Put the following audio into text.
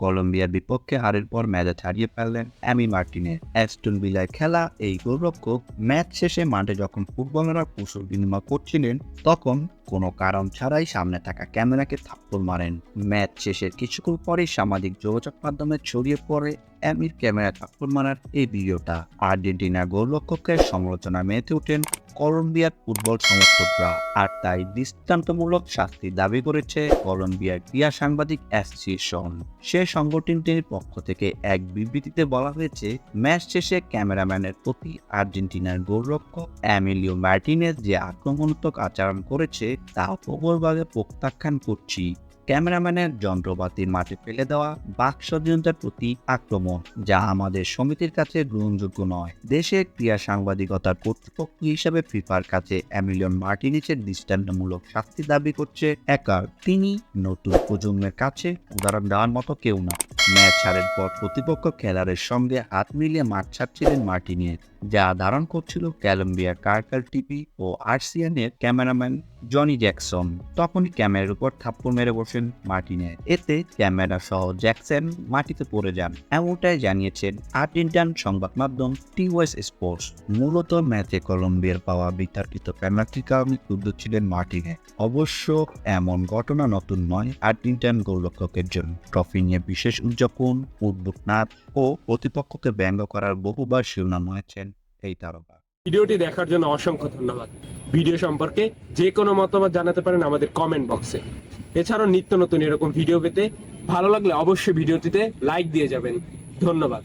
কলম্বিয়ার বিপক্ষে হারের পর ম্যাচে হারিয়ে ফেললেন অ্যামি মার্টিনে। অ্যাস্টন ভিলায় খেলা এই গোলরক্ষক ম্যাচ শেষে মাঠে যখন ফুটবলাররা কুশল বিনিময় করছিলেন, তখন কোনো কারণ ছাড়াই সামনে থাকা ক্যামেরাকে থাপ্পড় মারেন। ম্যাচ শেষের কিছুক্ষণ পরেই সামাজিক যোগাযোগ মাধ্যমে ছড়িয়ে পড়ে অ্যামির ক্যামেরা থাপ্পড় মারার এই ভিডিওটা। আর্জেন্টিনা গোলরক্ষকের সমালোচনা মেতে ওঠেন কলম্বিয়ার ফুটবল সমর্থকরা আর তাই দৃষ্টান্তমূলক শাস্তি দাবি করেছে কলম্বিয়ার ক্রীড়া সাংবাদিক অ্যাসোসিয়েশন সে সংগঠনটির পক্ষ থেকে এক বিবৃতিতে বলা হয়েছে, ম্যাচ শেষে ক্যামেরাম্যানের প্রতি আর্জেন্টিনার গোলরক্ষক অ্যামিলিও মার্টিনেজ যে আক্রমণাত্মক আচরণ করেছে তা প্রবলভাবে প্রত্যাখ্যান করছি। ক্যামেরাম্যানের যন্ত্রপাতির মাঠে ফেলে দেওয়া বাক স্বাধীনতার প্রতি আক্রমণ, যা আমাদের সমিতির কাছে গ্রহণযোগ্য নয়। দেশের ক্রিয়া সাংবাদিকতার কর্তৃপক্ষ হিসাবে ফিফার কাছে অ্যামিলিয়ন মার্টিনিসের দৃষ্টান্তমূলক শাস্তি দাবি করছে একার। তিনি নতুন প্রজন্মের কাছে উদাহরণ দেওয়ার মতো কেউ না। ম্যাচ ছাড়ের পর প্রতিপক্ষ খেলারের সঙ্গে হাত মিলিয়ে মাঠ ছাড়ছিলেন মার্টিনিয়ের যা ধারণ করছিল কলম্বিয়ার কার্কার টিভি ও আরসিএনের ক্যামেরাম্যান জনি জ্যাকসন। তখনই ক্যামেরার উপর থাপ্পড় মেরে বসেন মার্টিনের এতে ক্যামেরা সহ জ্যাকসন মাটিতে পড়ে যান। এমনটাই জানিয়েছেন আর্জেন্টাইন সংবাদ মাধ্যম টিওয়েস স্পোর্টস। মূলত ম্যাচে কলম্বিয়ার পাওয়া বিতর্কিত পেনাল্টির কারণে ক্ষুব্ধ ছিলেন মার্টিনে অবশ্য এমন ঘটনা নতুন নয় আর্জেন্টাইন গোলরক্ষকের জন্য। ট্রফি নিয়ে বিশেষ উদযাপন উদ্যোগ নাচ ও প্রতিপক্ষকে ব্যঙ্গ করার বহুবার শিরোনাম হয়েছেন এই তারকা। ভিডিওটি দেখার জন্য অসংখ্য ধন্যবাদ। ভিডিও সম্পর্কে যে কোনো মতামত জানাতে পারেন আমাদের কমেন্ট বক্সে এছাড়াও নিত্য নতুন এরকম ভিডিও পেতে ভালো লাগলে অবশ্যই ভিডিওটিতে লাইক দিয়ে যাবেন। ধন্যবাদ।